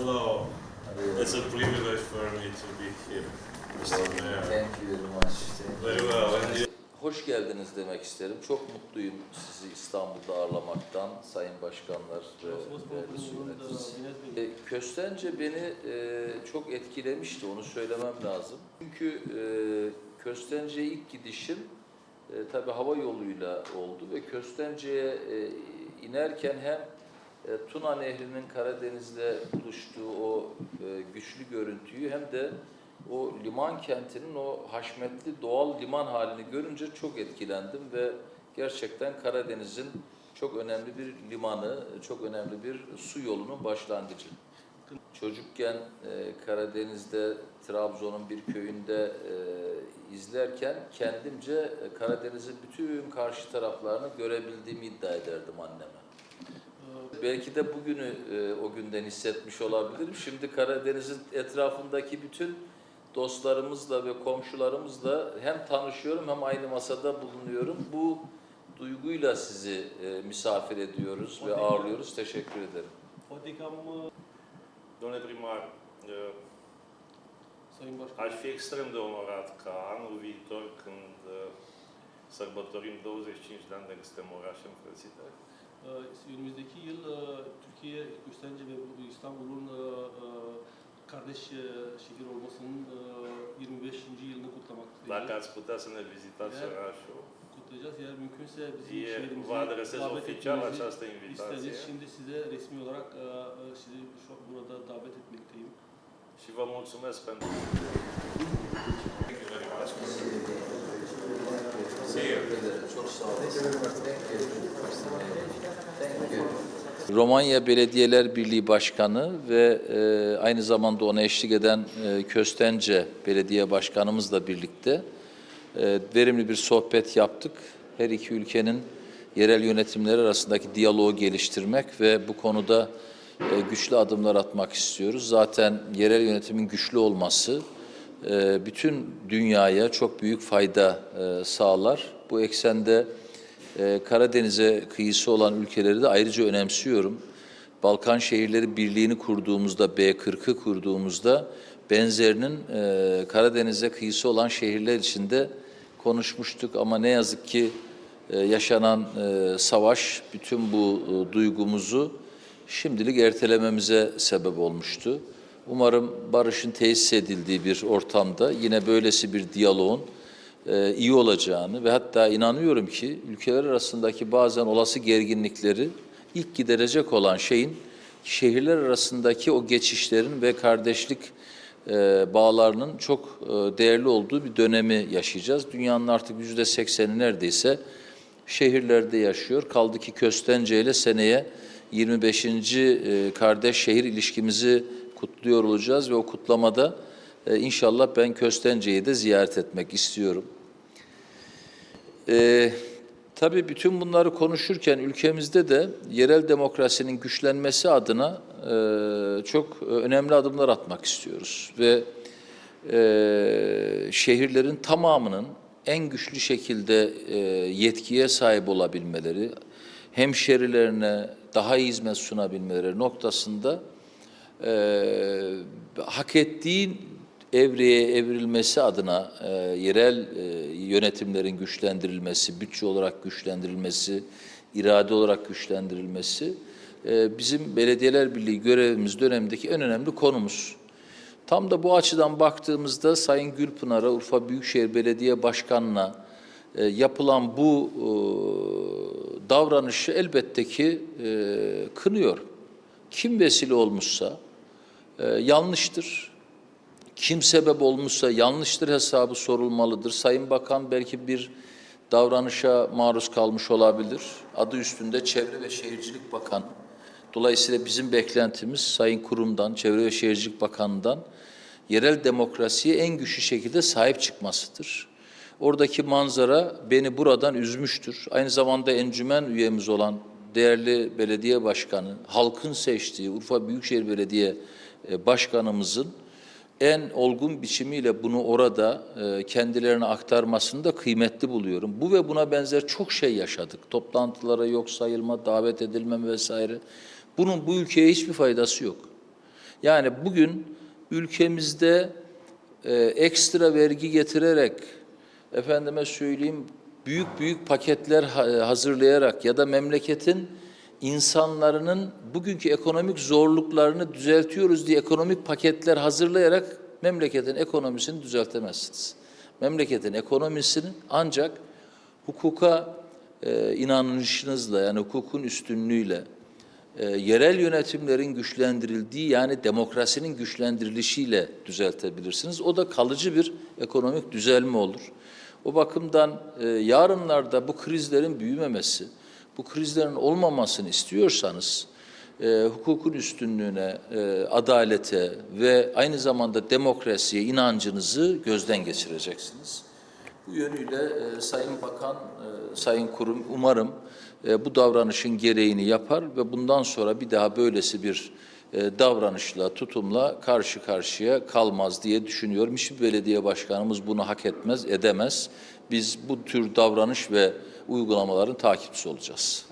Hello. It's a privilege for me to be here, Mr. Mayor. Thank you very much. Thank you. Very well. And you? Hoş geldiniz demek isterim. Çok mutluyum sizi İstanbul'da ağırlamaktan, sayın başkanlar ve değerli yöneticisi. E, Köstence beni e, çok etkilemişti, onu söylemem lazım. Çünkü e, Köstence'ye ilk gidişim e, tabii hava yoluyla oldu ve Köstence'ye e, inerken hem e, Tuna Nehri'nin Karadeniz'de buluştuğu o e, güçlü görüntüyü hem de o liman kentinin o haşmetli doğal liman halini görünce çok etkilendim ve gerçekten Karadeniz'in çok önemli bir limanı, çok önemli bir su yolunun başlangıcı. Çocukken e, Karadeniz'de Trabzon'un bir köyünde izlerken kendimce Karadeniz'in bütün karşı taraflarını görebildiğimi iddia ederdim anneme. Belki de bugünü e, o günden hissetmiş olabilirim. Şimdi Karadeniz'in etrafındaki bütün dostlarımızla ve komşularımızla hem tanışıyorum hem aynı masada bulunuyorum. Bu duyguyla sizi e, misafir ediyoruz ve ağırlıyoruz. Teşekkür ederim. Domnule primar, Başkan, aș fi extrem de onorat ca anul viitor, când uh, sărbătorim 25 de ani de când suntem orașe înfrățite, önümüzdeki yıl uh, Türkiye Gösterince ve bu İstanbul'un uh, uh, kardeş şehir olmasının uh, 25. yılını kutlamak dacă ați putea să ne vizitați orașul, kutlayacağız. Eğer mümkünse bizim e, şehrimize vă adresez davet oficial etmenizi această invitație isteriz. Şimdi size resmi olarak sizi şu an burada davet etmekteyim. și vă mulțumesc pentru... Thank you very much. See you. Çok sağ olun. Thank you. Thank you. Romanya Belediyeler Birliği Başkanı ve e, aynı zamanda ona eşlik eden e, Köstence Belediye Başkanımızla birlikte e, verimli bir sohbet yaptık. Her iki ülkenin yerel yönetimleri arasındaki diyaloğu geliştirmek ve bu konuda e, güçlü adımlar atmak istiyoruz. Zaten yerel yönetimin güçlü olması e, bütün dünyaya çok büyük fayda e, sağlar. Bu eksende e, Karadeniz'e kıyısı olan ülkeleri de ayrıca önemsiyorum. Balkan Şehirleri Birliği'ni kurduğumuzda, B40'ı kurduğumuzda benzerinin e, Karadeniz'e kıyısı olan şehirler içinde konuşmuştuk. Ama ne yazık ki e, yaşanan e, savaş bütün bu e, duygumuzu şimdilik ertelememize sebep olmuştu. Umarım barışın tesis edildiği bir ortamda yine böylesi bir diyaloğun e, iyi olacağını ve hatta inanıyorum ki ülkeler arasındaki bazen olası gerginlikleri ilk giderecek olan şeyin şehirler arasındaki o geçişlerin ve kardeşlik e, bağlarının çok e, değerli olduğu bir dönemi yaşayacağız. Dünyanın artık yüzde sekseni neredeyse şehirlerde yaşıyor. Kaldı ki Köstence ile seneye 25. e, kardeş şehir ilişkimizi kutluyor olacağız ve o kutlamada e, inşallah ben Köstence'yi de ziyaret etmek istiyorum. E, tabii bütün bunları konuşurken ülkemizde de yerel demokrasinin güçlenmesi adına e, çok önemli adımlar atmak istiyoruz ve e, şehirlerin tamamının en güçlü şekilde e, yetkiye sahip olabilmeleri, hemşerilerine daha iyi hizmet sunabilmeleri noktasında e, hak ettiği evreye evrilmesi adına e, yerel e, yönetimlerin güçlendirilmesi, bütçe olarak güçlendirilmesi, irade olarak güçlendirilmesi e, bizim Belediyeler Birliği görevimiz dönemindeki en önemli konumuz. Tam da bu açıdan baktığımızda Sayın Gülpınar'a, Urfa Büyükşehir Belediye Başkanı'na e, yapılan bu e, davranışı elbette ki e, kınıyor. Kim vesile olmuşsa e, yanlıştır. Kim sebep olmuşsa yanlıştır hesabı sorulmalıdır. Sayın Bakan belki bir davranışa maruz kalmış olabilir. Adı üstünde Çevre ve Şehircilik Bakanı. Dolayısıyla bizim beklentimiz Sayın Kurum'dan, Çevre ve Şehircilik Bakanı'ndan yerel demokrasiye en güçlü şekilde sahip çıkmasıdır. Oradaki manzara beni buradan üzmüştür. Aynı zamanda encümen üyemiz olan değerli belediye başkanı, halkın seçtiği Urfa Büyükşehir Belediye e, Başkanımızın en olgun biçimiyle bunu orada e, kendilerine aktarmasını da kıymetli buluyorum. Bu ve buna benzer çok şey yaşadık. Toplantılara yok sayılma, davet edilmem vesaire. Bunun bu ülkeye hiçbir faydası yok. Yani bugün ülkemizde e, ekstra vergi getirerek, efendime söyleyeyim büyük büyük paketler ha- hazırlayarak ya da memleketin insanların bugünkü ekonomik zorluklarını düzeltiyoruz diye ekonomik paketler hazırlayarak memleketin ekonomisini düzeltemezsiniz. Memleketin ekonomisini ancak hukuka e, inanışınızla yani hukukun üstünlüğüyle e, yerel yönetimlerin güçlendirildiği yani demokrasinin güçlendirilişiyle düzeltebilirsiniz. O da kalıcı bir ekonomik düzelme olur. O bakımdan e, yarınlarda bu krizlerin büyümemesi, bu krizlerin olmamasını istiyorsanız e, hukukun üstünlüğüne, e, adalete ve aynı zamanda demokrasiye inancınızı gözden geçireceksiniz. Bu yönüyle e, Sayın Bakan, e, Sayın Kurum umarım e, bu davranışın gereğini yapar ve bundan sonra bir daha böylesi bir e, davranışla, tutumla karşı karşıya kalmaz diye düşünüyorum. Hiçbir belediye başkanımız bunu hak etmez, edemez. Biz bu tür davranış ve uygulamaların takipçisi olacağız.